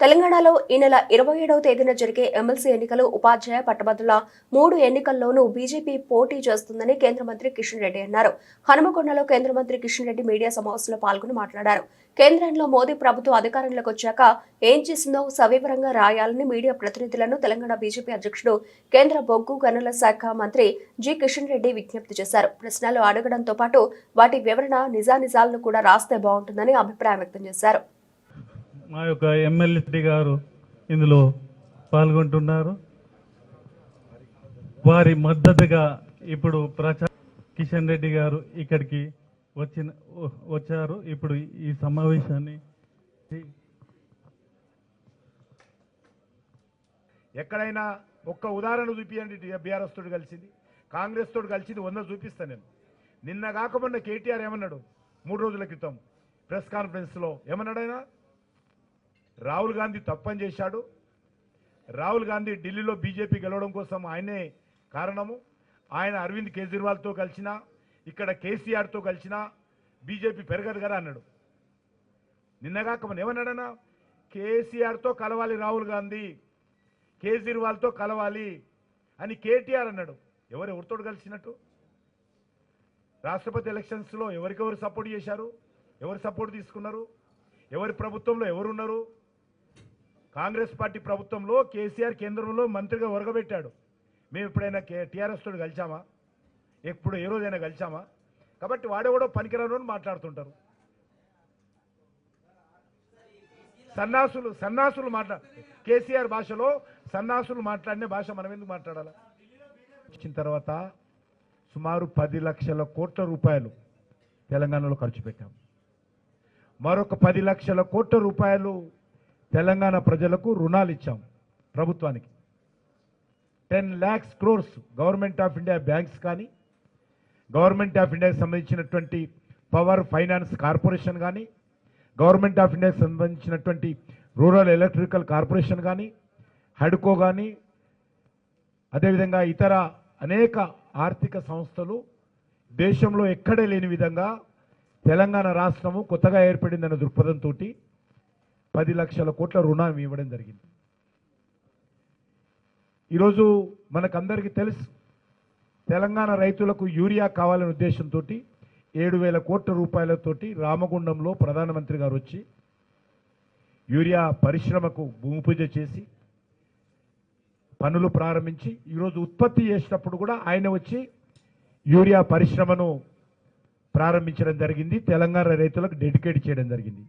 తెలంగాణలో ఈ నెల ఇరవై ఏడవ తేదీన జరిగే ఎమ్మెల్సీ ఎన్నికలు ఉపాధ్యాయ పట్టభద్రుల మూడు ఎన్నికల్లోనూ బీజేపీ పోటీ చేస్తుందని కేంద్ర మంత్రి కిషన్ రెడ్డి అన్నారు. హనుమకొండలో కేంద్ర మంత్రి కిషన్ రెడ్డి మీడియా సమావేశంలో పాల్గొని మాట్లాడారు. కేంద్రంలో మోదీ ప్రభుత్వం అధికారంలోకి వచ్చాక ఏం చేసిందో సవివరంగా రాయాలని మీడియా ప్రతినిధులను తెలంగాణ బీజేపీ అధ్యక్షుడు కేంద్ర బొగ్గు గనుల శాఖ మంత్రి జి కిషన్ రెడ్డి విజ్ఞప్తి చేశారు. ప్రశ్నలు అడగడంతో పాటు వాటి వివరణ నిజానిజాలను కూడా రాస్తే బాగుంటుందని అభిప్రాయం వ్యక్తం చేశారు. మా యొక్క ఎమ్మెల్యే గారు ఇందులో పాల్గొంటున్నారు. వారి మద్దతుగా ఇప్పుడు ప్రచార కిషన్ రెడ్డి గారు ఇక్కడికి వచ్చిన వచ్చారు. ఇప్పుడు ఈ సమావేశాన్ని ఎక్కడైనా ఒక్క ఉదాహరణ చూపించండి బీఆర్ఎస్ తోడు కలిసింది. కాంగ్రెస్ తోడు కలిసింది. వంద చూపిస్తాను నేను. నిన్న కాకముందు కేటీఆర్ ఏమన్నాడు? మూడు రోజుల క్రితం ప్రెస్ కాన్ఫరెన్స్లో ఏమన్నాడైనా రాహుల్ గాంధీ తప్పని చేశాడు. రాహుల్ గాంధీ ఢిల్లీలో బీజేపీ గెలవడం కోసం ఆయనే కారణము. ఆయన అరవింద్ కేజ్రీవాల్తో కలిసినా ఇక్కడ కేసీఆర్తో కలిసినా బీజేపీ పెరగదు కదా అన్నాడు. నిన్నగాక మన ఏమన్నాడన్నా? కేసీఆర్తో కలవాలి రాహుల్ గాంధీ కేజ్రీవాల్తో కలవాలి అని కేటీఆర్ అన్నాడు. ఎవరు ఎవరితో కలిసినట్టు? రాష్ట్రపతి ఎలక్షన్స్లో ఎవరికెవరు సపోర్ట్ చేశారు? ఎవరు సపోర్ట్ తీసుకున్నారు? ఎవరి ప్రభుత్వంలో ఎవరున్నారు? కాంగ్రెస్ పార్టీ ప్రభుత్వంలో కేసీఆర్ కేంద్రంలో మంత్రిగా ఒరగబెట్టాడు. మేము ఎప్పుడైనా కే టీఆర్ఎస్ తోడు కలిసామా? ఎప్పుడు ఏ రోజైనా కలిసామా? కాబట్టి వాడెవడో పనికిరాను అని మాట్లాడుతుంటారు. సన్నాసులు సన్నాసులు మాట్లా కేసీఆర్ భాషలో సన్నాసులు మాట్లాడిన భాష మనం ఎందుకు మాట్లాడాలి? వచ్చిన తర్వాత సుమారు పది లక్షల కోట్ల రూపాయలు తెలంగాణలో ఖర్చు పెట్టాం. మరొక పది లక్షల కోట్ల రూపాయలు తెలంగాణ ప్రజలకు రుణాలు ఇచ్చాం ప్రభుత్వానికి. Ten lakhs crores government of India banks కానీ గవర్నమెంట్ ఆఫ్ ఇండియాకి సంబంధించినటువంటి పవర్ ఫైనాన్స్ కార్పొరేషన్ కానీ గవర్నమెంట్ ఆఫ్ ఇండియాకి సంబంధించినటువంటి రూరల్ ఎలక్ట్రికల్ కార్పొరేషన్ కానీ హడ్కో కానీ అదేవిధంగా ఇతర అనేక ఆర్థిక సంస్థలు దేశంలో ఎక్కడే లేని విధంగా తెలంగాణ రాష్ట్రము కొత్తగా ఏర్పడిందన్న దృక్పథంతో పది లక్షల కోట్ల రుణం ఇవ్వడం జరిగింది. ఈరోజు మనకందరికీ తెలుసు తెలంగాణ రైతులకు యూరియా కావాలనే ఉద్దేశంతో ఏడు వేల కోట్ల రూపాయలతోటి రామగుండంలో ప్రధానమంత్రి గారు వచ్చి యూరియా పరిశ్రమకు భూమి పూజ చేసి పనులు ప్రారంభించి ఈరోజు ఉత్పత్తి చేసినప్పుడు కూడా ఆయన వచ్చి యూరియా పరిశ్రమను ప్రారంభించడం జరిగింది. తెలంగాణ రైతులకు డెడికేట్ చేయడం జరిగింది.